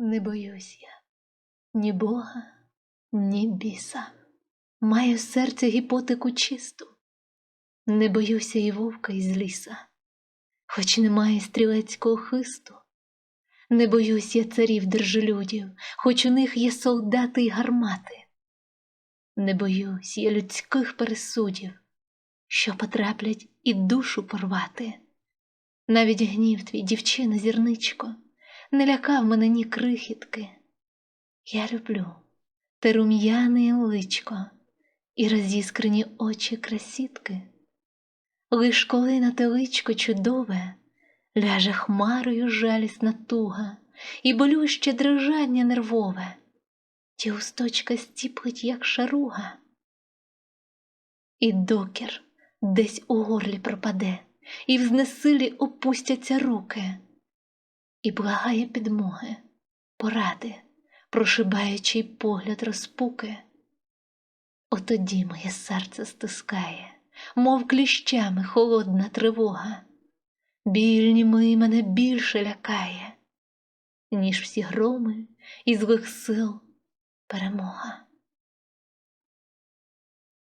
Не боюсь я ні Бога, ні біса. Маю в серці гіпотику чисту. Не боюся і вовка із ліса, хоч немає стрілецького хисту. Не боюсь я царів держелюдів, хоч у них є солдати й гармати. Не боюсь я людських пересудів, що потраплять і душу порвати. Навіть гнів твій, дівчина, зірничко, не лякав мене ні крихітки. Я люблю те рум'яне личко і розіскрені очі красітки. Лиш коли на те личко чудове ляже хмарою жалісна туга і болюще дрижання нервове, ті усточка стіплить, як шаруга. І докір десь у горлі пропаде, і в знесилі опустяться руки, і благає підмоги, поради, прошибаючий погляд розпуки. Отоді моє серце стискає, мов кліщами холодна тривога. Біль німий мене більше лякає, ніж всі громи і злих сил перемога.